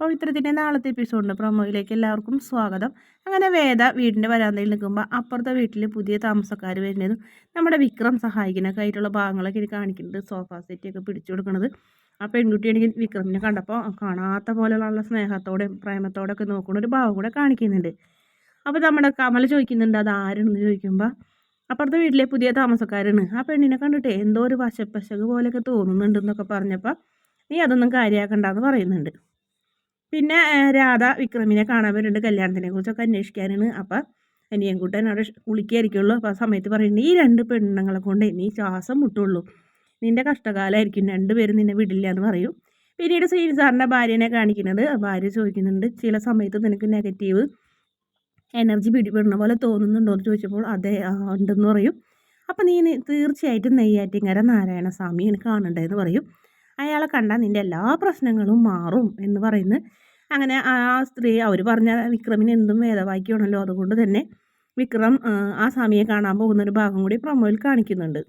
പവിത്രത്തിന്റെ നാളത്തെ എപ്പിസോഡിന്റെ പ്രൊമോയിലേക്ക് എല്ലാവർക്കും സ്വാഗതം. അങ്ങനെ വേദ വീടിന്റെ വരാന്തയിൽ നിൽക്കുമ്പോൾ അപ്പുറത്തെ വീട്ടിൽ പുതിയ താമസക്കാർ വരുന്നതും നമ്മുടെ വിക്രം സഹായിക്കുന്നൊക്കെ ആയിട്ടുള്ള ഭാഗങ്ങളൊക്കെ എനിക്ക് കാണിക്കുന്നുണ്ട്. സോഫ സെറ്റൊക്കെ പിടിച്ചു കൊടുക്കുന്നത് ആ പെൺകുട്ടി എനിക്ക് വിക്രമിനെ കണ്ടപ്പോൾ കാണാത്ത പോലെയുള്ള സ്നേഹത്തോടെയും പ്രേമത്തോടെ ഒക്കെ നോക്കുന്ന ഒരു ഭാവം കൂടെ കാണിക്കുന്നുണ്ട്. അപ്പോൾ നമ്മുടെ കമൽ ചോദിക്കുന്നുണ്ട് അത് ആരെന്ന് ചോദിക്കുമ്പോൾ അപ്പുറത്തെ വീട്ടിലെ പുതിയ താമസക്കാരാണ്. ആ പെണ്ണിനെ കണ്ടിട്ട് എന്തോ ഒരു വശപ്പശക് പോലെയൊക്കെ തോന്നുന്നുണ്ടെന്നൊക്കെ പറഞ്ഞപ്പോൾ നീ അതൊന്നും കാര്യമാക്കണ്ടെന്ന് പറയുന്നുണ്ട്. പിന്നെ രാധ വിക്രമിനെ കാണാൻ വരുന്നുണ്ട് കല്യാണത്തിനെ കുറിച്ചൊക്കെ അന്വേഷിക്കാനാണ്. അപ്പം അനിയൻകുട്ടൻ അവിടെ കുളിക്കായിരിക്കുള്ളൂ. അപ്പോൾ ആ സമയത്ത് പറയുന്നുണ്ട് ഈ രണ്ട് പെണ്ണുങ്ങളെ കൊണ്ട് നീ ശ്വാസം മുട്ടുള്ളൂ. നിന്റെ കഷ്ടകാലമായിരിക്കും രണ്ടുപേരും നിന്നെ വിടില്ല എന്ന് പറയും. പിന്നീട് ശ്രീനി സാറിന്റെ ഭാര്യനെ കാണിക്കുന്നത് ഭാര്യ ചോദിക്കുന്നുണ്ട് ചില സമയത്ത് നിനക്ക് നെഗറ്റീവ് എനർജി പിടിപെടുന്ന പോലെ തോന്നുന്നുണ്ടോ? എന്ന് ചോദിച്ചപ്പോൾ അതെ ഉണ്ടെന്ന് പറയും. അപ്പം നീ തീർച്ചയായിട്ടും നെയ്യാറ്റിങ്ങര നാരായണസ്വാമിയാണ് കാണണ്ടേന്ന് പറയും. അയാളെ കണ്ടാൽ നിന്റെ എല്ലാ പ്രശ്നങ്ങളും മാറും എന്ന് പറയുന്നു. അങ്ങനെ ആ സ്ത്രീ അവർ പറഞ്ഞ വിക്രമിന് എന്തും വേദവാക്യമാണല്ലോ. അതുകൊണ്ട് തന്നെ വിക്രം ആ സ്വാമിയെ കാണാൻ പോകുന്ന ഒരു ഭാഗം കൂടി പ്രൊമോയിൽ കാണിക്കുന്നുണ്ട്.